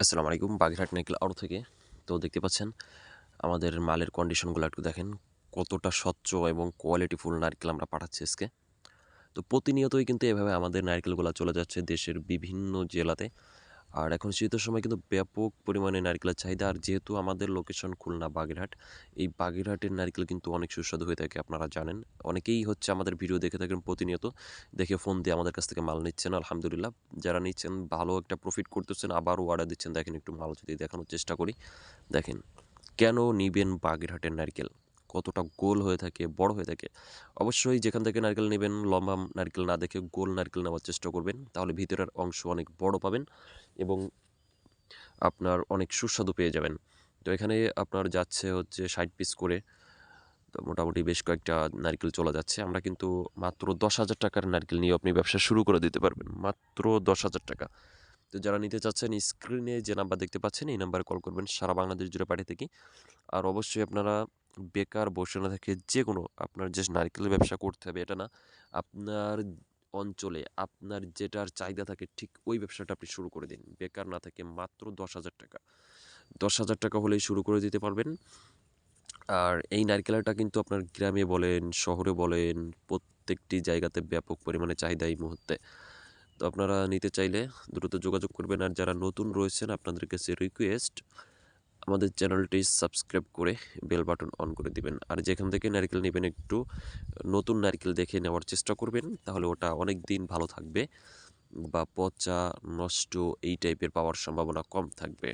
আসসালামু আলাইকুম, বাগেরহাট নাইকেল আরও থেকে। তো দেখতে পাচ্ছেন, আমাদের মালের কন্ডিশনগুলো একটু দেখেন, কতটা স্বচ্ছ এবং কোয়ালিটিফুল নারকেল আমরা পাঠাচ্ছি আজকে। তো প্রতিনিয়তই কিন্তু এভাবে আমাদের নারকেলগুলো চলে যাচ্ছে দেশের বিভিন্ন জেলাতে। আর এখন শীতের সময় কিন্তু ব্যাপক পরিমাণে নারকেলের চাহিদা। আর যেহেতু আমাদের লোকেশন খুলনা বাগেরহাট, এই বাগেরহাটের নারকেল কিন্তু অনেক সুস্বাদু হয়ে থাকে, আপনারা জানেন। অনেকেই হচ্ছে আমাদের ভিডিও দেখে থাকেন প্রতিনিয়ত, দেখে ফোন দিয়ে আমাদের কাছ থেকে মাল নিচ্ছেন, আলহামদুলিল্লাহ। যারা নিচ্ছেন, ভালো একটা প্রফিট করতেছেন আবারও অর্ডার দিচ্ছেন, দেখেন একটু মাল যদি দেখানোর চেষ্টা করি। দেখেন, কেন নিবেন বাগেরহাটের নারকেল? কতটা গোল হয়ে থাকে, বড় হয়ে থাকে, অবশ্যই যেখান থেকে নারকেল নেবেন, লম্বা নারকেল না দেখে গোল নারকেল নেওয়ার চেষ্টা করবেন, তাহলে ভিতরের অংশ অনেক বড় পাবেন এবং আপনার অনেক সুস্বাদু পেয়ে যাবেন। তো এখানে আপনার যাচ্ছে হচ্ছে ষাট পিস করে, তো মোটামুটি বেশ কয়েকটা নারকেল চলে যাচ্ছে, আমরা কিন্তু মাত্র দশ হাজার টাকার নারকেল নিয়ে আপনি ব্যবসা শুরু করে দিতে পারবেন, মাত্র দশ হাজার টাকা। তো যারা নিতে চাচ্ছেন, স্ক্রিনে যে নাম্বার দেখতে পাচ্ছেন, এই নাম্বারে কল করবেন, সারা বাংলাদেশ জুড়ে পাঠিয়ে থাকি। আর অবশ্যই আপনারা বেকার, বসে না থেকে যে কোনো আপনার যে নারকেলের ব্যবসা করতে হবে, এটা না। আপনার অঞ্চলে আপনার যেটার চাহিদা থাকে ঠিক ওই ব্যবসাটা আপনি শুরু করে দিন। বেকার না থাকে মাত্র দশ হাজার টাকা। দশ হাজার টাকা হলেই শুরু করে দিতে পারবেন। আর এই নারকেলটা কিন্তু আপনার গ্রামে বলেন, শহরে বলেন, প্রত্যেকটি জায়গাতে ব্যাপক পরিমাণে চাহিদা এই মুহূর্তে। তো আপনারা নিতে চাইলে দ্রুত যোগাযোগ করবেন। আর যারা নতুন রয়েছেন আপনাদের কাছে রিকোয়েস্ট আমাদের চ্যানেলটি সাবস্ক্রাইব করে বেল বাটন অন করে দিবেন। আর যেখান থেকে নারকেল নেবেন একটু নতুন নারকেল দেখে নেওয়ার চেষ্টা করবেন, তাহলে ওটা অনেক দিন ভালো থাকবে বা পচা, নষ্ট এই টাইপের পাওয়ার সম্ভাবনা কম থাকবে।